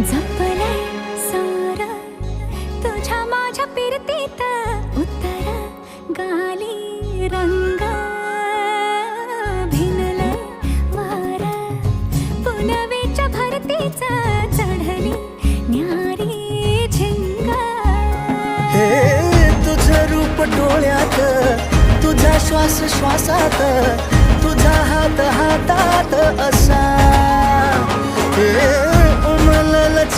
जपलंय सार. तुझ्या माझ्या पिरतीत उत्तर गाली रंग. भिनलंय वार. पुनवेच्या भरतीच चढली न्यारी झिंग. हे तुझं रूप डोळ्यात तुझा श्वास श्वासात तुझा हात हातात असा. हे